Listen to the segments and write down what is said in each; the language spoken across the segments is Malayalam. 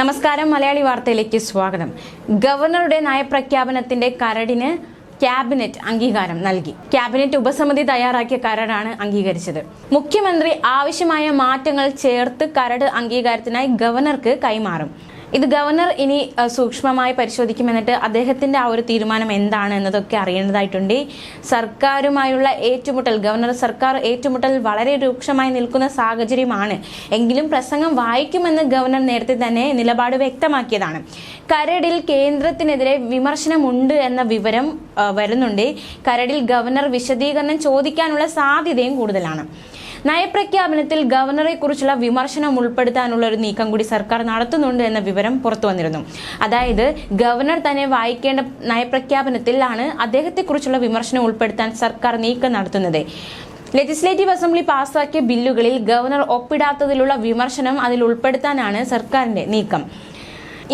നമസ്കാരം മലയാളി വാർത്തയിലേക്ക് സ്വാഗതം. ഗവർണറുടെ നയപ്രഖ്യാപനത്തിന്റെ കരടിന് ക്യാബിനറ്റ് അംഗീകാരം നൽകി. ക്യാബിനറ്റ് ഉപസമിതി തയ്യാറാക്കിയ കരടാണ് അംഗീകരിച്ചത്. മുഖ്യമന്ത്രി ആവശ്യമായ മാറ്റങ്ങൾ ചേർത്ത് കരട് അംഗീകാരത്തിനായി ഗവർണർക്ക് കൈമാറും. ഇത് ഗവർണർ ഇനി സൂക്ഷ്മമായി പരിശോധിക്കുമെന്നിട്ട് അദ്ദേഹത്തിന്റെ ആ ഒരു തീരുമാനം എന്താണ് എന്നതൊക്കെ അറിയേണ്ടതായിട്ടുണ്ട്. സർക്കാരുമായുള്ള ഏറ്റുമുട്ടൽ ഗവർണർ സർക്കാർ ഏറ്റുമുട്ടൽ വളരെ രൂക്ഷമായി നിൽക്കുന്ന സാഹചര്യമാണ്. എങ്കിലും പ്രസംഗം വായിക്കുമെന്ന് ഗവർണർ നേരത്തെ തന്നെ നിലപാട് വ്യക്തമാക്കിയതാണ്. കരടിൽ കേന്ദ്രത്തിനെതിരെ വിമർശനമുണ്ട് എന്ന വിവരം വരുന്നുണ്ട്. കരടിൽ ഗവർണർ വിശദീകരണം ചോദിക്കാനുള്ള സാധ്യതയും കൂടുതലാണ്. നയപ്രഖ്യാപനത്തിൽ ഗവർണറെ കുറിച്ചുള്ള വിമർശനം ഉൾപ്പെടുത്താനുള്ള ഒരു നീക്കം കൂടി സർക്കാർ നടത്തുന്നുണ്ട് എന്ന വിവരം പുറത്തു വന്നിരുന്നു. അതായത് ഗവർണർ തന്നെ വായിക്കേണ്ട നയപ്രഖ്യാപനത്തിലാണ് അദ്ദേഹത്തെക്കുറിച്ചുള്ള വിമർശനം ഉൾപ്പെടുത്താൻ സർക്കാർ നീക്കം നടത്തുന്നത്. ലെജിസ്ലേറ്റീവ് അസംബ്ലി പാസാക്കിയ ബില്ലുകളിൽ ഗവർണർ ഒപ്പിടാത്തതിലുള്ള വിമർശനം അതിൽ ഉൾപ്പെടുത്താനാണ് സർക്കാരിന്റെ നീക്കം.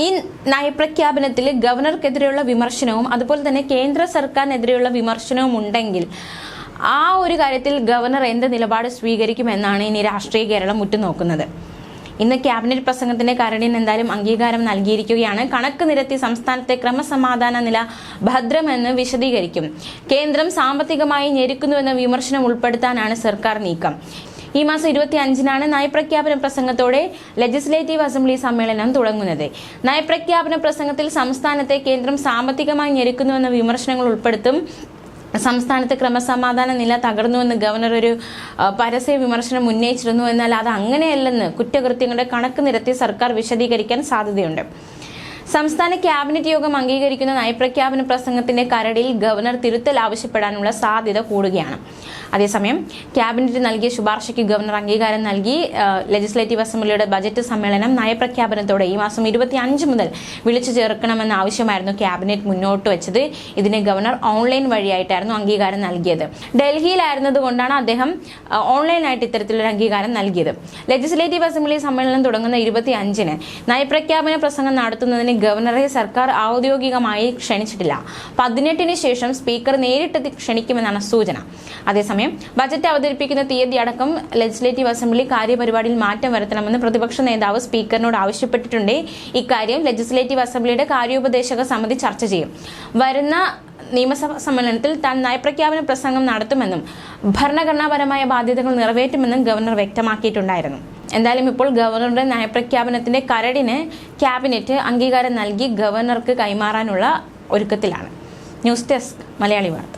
ഈ നയപ്രഖ്യാപനത്തിൽ ഗവർണർക്കെതിരെയുള്ള വിമർശനവും അതുപോലെ തന്നെ കേന്ദ്ര സർക്കാരിനെതിരെയുള്ള വിമർശനവും ഉണ്ടെങ്കിൽ ആ ഒരു കാര്യത്തിൽ ഗവർണർ എന്ത് നിലപാട് സ്വീകരിക്കുമെന്നാണ് ഇനി രാഷ്ട്രീയ കേരളം ഉറ്റുനോക്കുന്നത്. ഇന്ന് ക്യാബിനറ്റ് പ്രസംഗത്തിന്റെ കരടിന് എന്തായാലും അംഗീകാരം നൽകിയിരിക്കുകയാണ്. കണക്ക് നിരത്തി സംസ്ഥാനത്തെ ക്രമസമാധാന നില ഭദ്രമെന്ന് വിശദീകരിക്കും. കേന്ദ്രം സാമ്പത്തികമായി ഞെരുക്കുന്നുവെന്ന വിമർശനം ഉൾപ്പെടുത്താനാണ് സർക്കാർ നീക്കം. ഈ മാസം ഇരുപത്തി അഞ്ചിനാണ് നയപ്രഖ്യാപന പ്രസംഗത്തോടെ ലെജിസ്ലേറ്റീവ് അസംബ്ലി സമ്മേളനം തുടങ്ങുന്നത്. നയപ്രഖ്യാപന പ്രസംഗത്തിൽ സംസ്ഥാനത്തെ കേന്ദ്രം സാമ്പത്തികമായി ഞെരുക്കുന്നുവെന്ന വിമർശനങ്ങൾ ഉൾപ്പെടുത്തും സംസ്ഥാനത്ത് ക്രമസമാധാന നില തകർന്നുവെന്ന് ഗവർണർ ഒരു പരസ്യ വിമർശനം ഉന്നയിച്ചിരുന്നു. എന്നാൽ അത് അങ്ങനെയല്ലെന്ന് കുറ്റകൃത്യങ്ങളുടെ കണക്ക് നിരത്തി സർക്കാർ വിശദീകരിക്കാൻ സാധ്യതയുണ്ട്. സംസ്ഥാന ക്യാബിനറ്റ് യോഗം അംഗീകരിക്കുന്ന നയപ്രഖ്യാപന പ്രസംഗത്തിന്റെ കരടിൽ ഗവർണർ തിരുത്തൽ ആവശ്യപ്പെടാനുള്ള സാധ്യത കൂടുകയാണ്. അതേസമയം ക്യാബിനറ്റ് നൽകിയ ശുപാർശയ്ക്ക് ഗവർണർ അംഗീകാരം നൽകി ലെജിസ്ലേറ്റീവ് അസംബ്ലിയുടെ ബജറ്റ് സമ്മേളനം നയപ്രഖ്യാപനത്തോടെ ഈ മാസം ഇരുപത്തി അഞ്ച് മുതൽ വിളിച്ചു ചേർക്കണമെന്ന ആവശ്യമായിരുന്നു ക്യാബിനറ്റ് മുന്നോട്ട് വെച്ചത്. ഇതിന് ഗവർണർ ഓൺലൈൻ വഴിയായിട്ടായിരുന്നു അംഗീകാരം നൽകിയത്. ഡൽഹിയിലായിരുന്നത് കൊണ്ടാണ് അദ്ദേഹം ഓൺലൈനായിട്ട് ഇത്തരത്തിലൊരു അംഗീകാരം നൽകിയത്. ലെജിസ്ലേറ്റീവ് അസംബ്ലി സമ്മേളനം തുടങ്ങുന്ന ഇരുപത്തി അഞ്ചിന് നയപ്രഖ്യാപന പ്രസംഗം നടത്തുന്നതിന് ഗവർണറെ സർക്കാർ ഔദ്യോഗികമായി ക്ഷണിച്ചിട്ടില്ല. പതിനെട്ടിന് ശേഷം സ്പീക്കർ നേരിട്ട് ക്ഷണിക്കുമെന്നാണ് സൂചന. അതേസമയം ബജറ്റ് അവതരിപ്പിക്കുന്ന തീയതി അടക്കം ലെജിസ്ലേറ്റീവ് അസംബ്ലി കാര്യപരിപാടിയിൽ മാറ്റം വരുത്തണമെന്ന് പ്രതിപക്ഷ നേതാവ് സ്പീക്കറിനോട് ആവശ്യപ്പെട്ടിട്ടുണ്ട്. ഇക്കാര്യം ലെജിസ്ലേറ്റീവ് അസംബ്ലിയുടെ കാര്യോപദേശക സമിതി ചർച്ച ചെയ്യും. വരുന്ന നിയമസഭാ സമ്മേളനത്തിൽ താൻ നയപ്രഖ്യാപന പ്രസംഗം നടത്തുമെന്നും ഭരണഘടനാപരമായ ബാധ്യതകൾ നിറവേറ്റുമെന്നും ഗവർണർ വ്യക്തമാക്കിയിട്ടുണ്ടായിരുന്നു. എന്തായാലും ഇപ്പോൾ ഗവർണറുടെ നയപ്രഖ്യാപനത്തിന്റെ കരടിന് ക്യാബിനറ്റ് അംഗീകാരം നൽകി ഗവർണർക്ക് കൈമാറാനുള്ള ഒരുക്കത്തിലാണ്. ന്യൂസ് ഡെസ്ക് മലയാളി വാർത്ത.